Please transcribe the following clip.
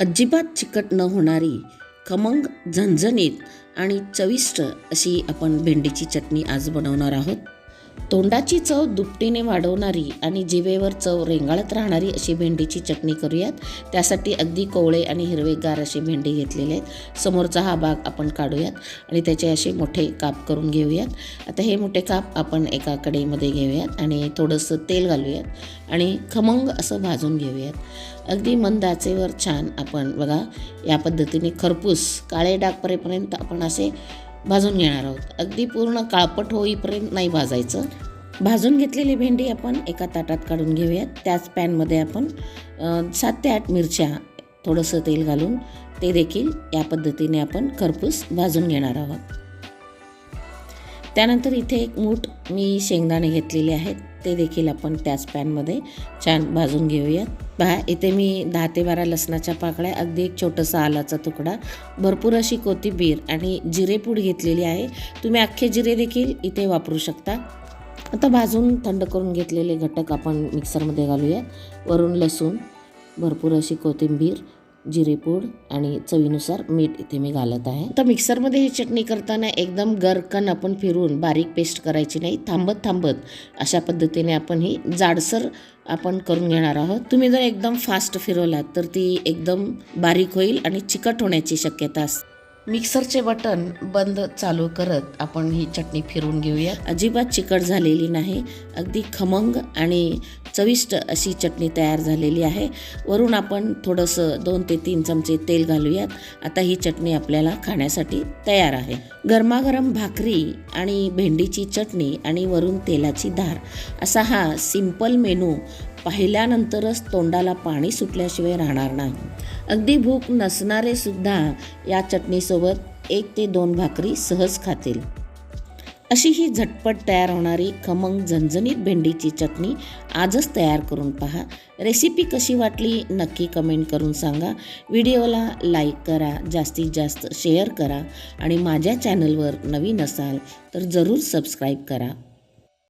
अजिबात चिकट न होणारी खमंग झणझणीत आणि चविष्ट अशी आपण भेंडीची चटणी आज बनवणार आहोत. तोंडाची चव दुपटीने वाढवणारी आणि जिवेवर चव रेंगाळत राहणारी अशी भेंडीची चटणी करूयात. त्यासाठी अगदी कोवळे आणि हिरवेगार अशी भेंडी घेतलेले आहेत. समोरचा हा भाग आपण काढूयात आणि त्याचे असे मोठे काप करून घेऊयात. आता हे मोठे काप आपण एका कडेमध्ये घेऊयात आणि थोडंसं तेल घालूयात आणि खमंग असं भाजून घेऊयात. अगदी मंदाचेवर छान आपण बघा या पद्धतीने खरपूस काळे डाग परेपर्यंत आपण असे भाजून घेणार आहोत. अगदी पूर्ण काळपट होईपर्यंत नाही भाजायचं. भाजून घेतलेली भेंडी आपण एका ताटात काढून घेऊयात. त्याच पॅनमध्ये आपण सात ते आठ मिरच्या थोडंसं तेल घालून ते देखील या पद्धतीने आपण खरपूस भाजून घेणार आहोत. त्यानंतर इथे एक मूठ मी शेंगदाणे घेतलेले आहेत. ते देखील आपण त्याच पॅनमध्ये छान भाजून घेऊयात. पहा इथे मी दहा ते बारा लसणाच्या पाकळ्या अगदी एक छोटासा आलाचा तुकडा भरपूर अशी कोथिंबीर आणि जिरेपूड घेतलेली आहे. तुम्ही अख्खे जिरे देखील इथे वापरू शकता. आता भाजून थंड करून घेतलेले घटक आपण मिक्सरमध्ये घालूयात. वरून लसूण भरपूर अशी कोथिंबीर जिरेपूड आणि चवीनुसार मीठ इथे मी घालत आहे. तर मिक्सरमध्ये ही चटणी करताना एकदम गरकन आपण फिरून बारीक पेस्ट करायची नाही थांबत थांबत अशा पद्धतीने आपण ही जाडसर आपण करून घेणार आहोत. तुम्ही जर एकदम फास्ट फिरवलात तर ती एकदम बारीक होईल आणि चिकट होण्याची शक्यता असते. मिक्सरचे बटन बंद चालू करत आपण ही चटणी फिरवून घेऊया. अजिबात चिकट झालेली नाही. अगदी खमंग आणि चविष्ट अशी चटणी तयार झालेली आहे. वरून आपण थोडंसं दोन ते तीन चमचे तेल घालूयात. आता ही चटणी आपल्याला खाण्यासाठी तयार आहे. गरमागरम भाकरी आणि भेंडीची चटणी आणि वरून तेलाची धार. असा हा सिंपल मेनू पाहिल्यानंतरच तोंडाला पाणी सुटल्याशिवाय राहणार नाही. अगदी भूक नसणारे सुद्धा या चटणीसोबत एक ते दोन भाकरी सहज खातील. अशी ही झटपट तयार होणारी खमंग झणझणीत भेंडीची चटणी आजच तयार करून पहा. रेसिपी कशी वाटली नक्की कमेंट करून सांगा. व्हिडिओला लाईक करा जास्तीत जास्त शेअर करा आणि माझ्या चॅनलवर नवीन असाल तर जरूर सबस्क्राईब करा.